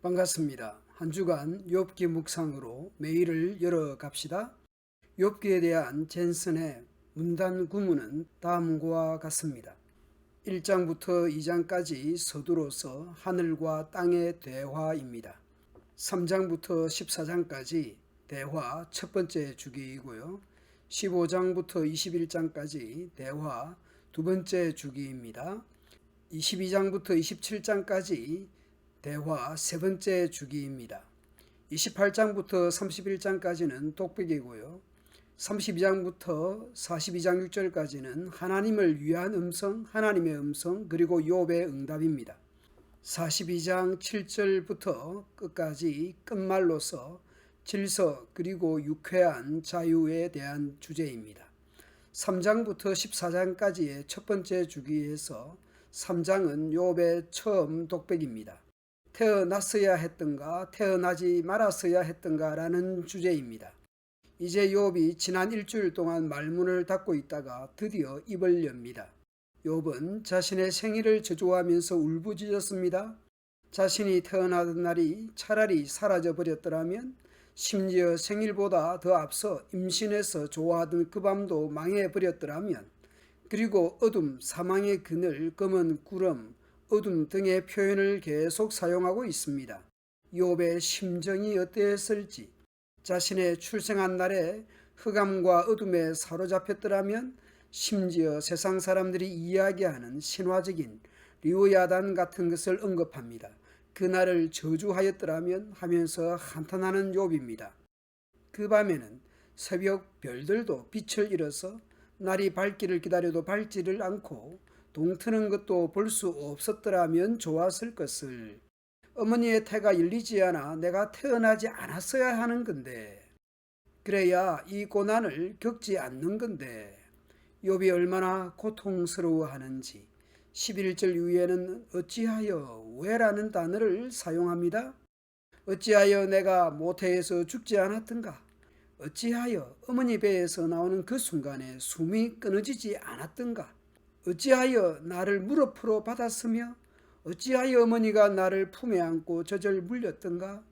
반갑습니다. 한 주간 욥기 묵상으로 메일을 열어갑시다. 욥기에 대한 젠슨의 문단 구문은 다음과 같습니다. 1장부터 2장까지 서두로서 하늘과 땅의 대화입니다. 3장부터 14장까지 대화 첫 번째 주기이고요. 15장부터 21장까지 대화 두 번째 주기입니다. 22장부터 27장까지 대화 세 번째 주기입니다. 28장부터 31장까지는 독백이고요. 32장부터 42장 6절까지는 하나님을 위한 음성, 하나님의 음성, 그리고 욥의 응답입니다. 42장 7절부터 끝까지 끝말로서 질서 그리고 유쾌한 자유에 대한 주제입니다. 3장부터 14장까지의 첫 번째 주기에서 3장은 욥의 처음 독백입니다. 태어났어야 했던가 태어나지 말았어야 했던가라는 주제입니다. 이제 욥이 지난 일주일 동안 말문을 닫고 있다가 드디어 입을 엽니다. 욥은 자신의 생일을 저주하면서 울부짖었습니다. 자신이 태어나던 날이 차라리 사라져 버렸더라면 심지어 생일보다 더 앞서 임신해서 좋아하던 그 밤도 망해 버렸더라면 그리고 어둠, 사망의 그늘, 검은 구름, 어둠 등의 표현을 계속 사용하고 있습니다. 욥의 심정이 어땠을지 자신의 출생한 날에 흑암과 어둠에 사로잡혔더라면 심지어 세상 사람들이 이야기하는 신화적인 리오야단 같은 것을 언급합니다. 그날을 저주하였더라면 하면서 한탄하는 욥입니다. 그 밤에는 새벽 별들도 빛을 잃어서 날이 밝기를 기다려도 밝지를 않고 동트는 것도 볼 수 없었더라면 좋았을 것을 어머니의 태가 열리지 않아 내가 태어나지 않았어야 하는 건데 그래야 이 고난을 겪지 않는 건데 욥이 얼마나 고통스러워하는지 11절 이후에는 어찌하여 왜라는 단어를 사용합니다. 어찌하여 내가 모태에서 죽지 않았던가? 어찌하여 어머니 배에서 나오는 그 순간에 숨이 끊어지지 않았던가? 어찌하여 나를 무릎으로 받았으며 어찌하여 어머니가 나를 품에 안고 저절 물렸던가?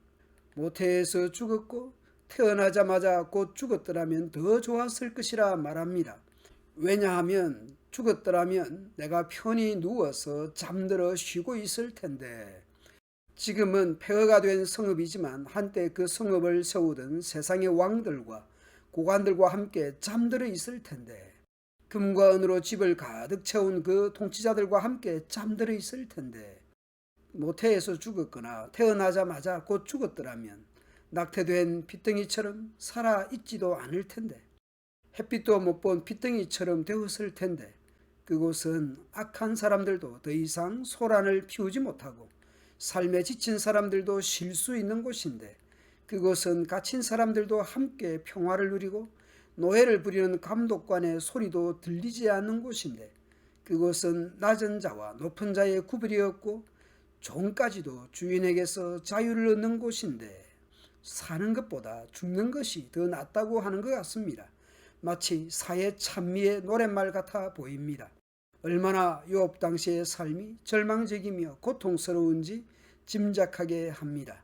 모태에서 죽었고 태어나자마자 곧 죽었더라면 더 좋았을 것이라 말합니다. 왜냐하면 죽었더라면 내가 편히 누워서 잠들어 쉬고 있을 텐데 지금은 폐허가 된 성읍이지만 한때 그 성읍을 세우던 세상의 왕들과 고관들과 함께 잠들어 있을 텐데 금과 은으로 집을 가득 채운 그 통치자들과 함께 잠들어 있을 텐데 모태에서 죽었거나 태어나자마자 곧 죽었더라면 낙태된 핏덩이처럼 살아 있지도 않을 텐데 햇빛도 못본 핏덩이처럼 되었을 텐데 그곳은 악한 사람들도 더 이상 소란을 피우지 못하고 삶에 지친 사람들도 쉴 수 있는 곳인데 그곳은 갇힌 사람들도 함께 평화를 누리고 노예를 부리는 감독관의 소리도 들리지 않는 곳인데 그곳은 낮은 자와 높은 자의 구별이 없고 종까지도 주인에게서 자유를 얻는 곳인데 사는 것보다 죽는 것이 더 낫다고 하는 것 같습니다. 마치 사회 찬미의 노랫말 같아 보입니다. 얼마나 욥 당시의 삶이 절망적이며 고통스러운지 짐작하게 합니다.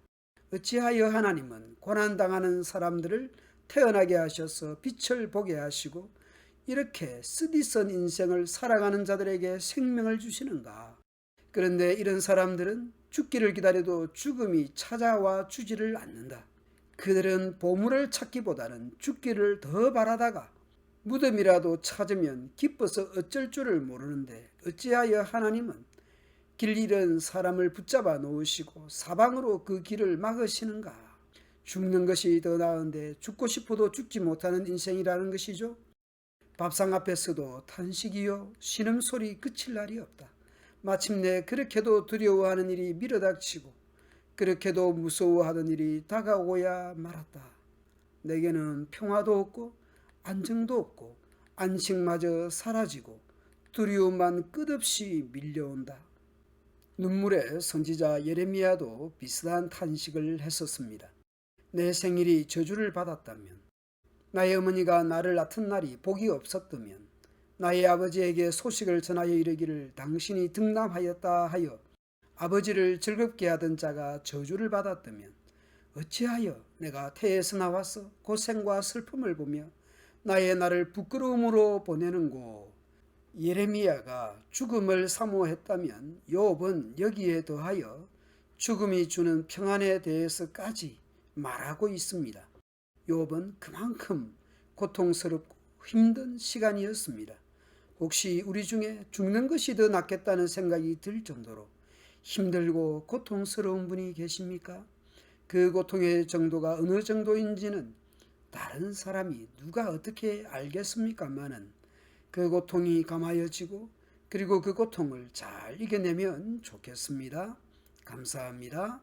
어찌하여 하나님은 고난당하는 사람들을 태어나게 하셔서 빛을 보게 하시고 이렇게 쓰디쓴 인생을 살아가는 자들에게 생명을 주시는가? 그런데 이런 사람들은 죽기를 기다려도 죽음이 찾아와 주지를 않는다. 그들은 보물을 찾기보다는 죽기를 더 바라다가 무덤이라도 찾으면 기뻐서 어쩔 줄을 모르는데 어찌하여 하나님은 길 잃은 사람을 붙잡아 놓으시고 사방으로 그 길을 막으시는가? 죽는 것이 더 나은데 죽고 싶어도 죽지 못하는 인생이라는 것이죠. 밥상 앞에서도 탄식이요 신음소리 그칠 날이 없다. 마침내 그렇게도 두려워하는 일이 밀어닥치고 그렇게도 무서워하던 일이 다가오야 말았다. 내게는 평화도 없고 안정도 없고 안식마저 사라지고 두려움만 끝없이 밀려온다. 눈물의 선지자 예레미야도 비슷한 탄식을 했었습니다. 내 생일이 저주를 받았다면, 나의 어머니가 나를 낳은 날이 복이 없었다면, 나의 아버지에게 소식을 전하여 이르기를 당신이 등남하였다 하여 아버지를 즐겁게 하던 자가 저주를 받았다면 어찌하여 내가 태에서 나와서 고생과 슬픔을 보며 나의 나를 부끄러움으로 보내는고? 예레미야가 죽음을 사모했다면 욥은 여기에 더하여 죽음이 주는 평안에 대해서까지 말하고 있습니다. 욥은 그만큼 고통스럽고 힘든 시간이었습니다. 혹시 우리 중에 죽는 것이 더 낫겠다는 생각이 들 정도로 힘들고 고통스러운 분이 계십니까? 그 고통의 정도가 어느 정도인지는 다른 사람이 누가 어떻게 알겠습니까마는 그 고통이 감하여지고 그리고 그 고통을 잘 이겨내면 좋겠습니다. 감사합니다.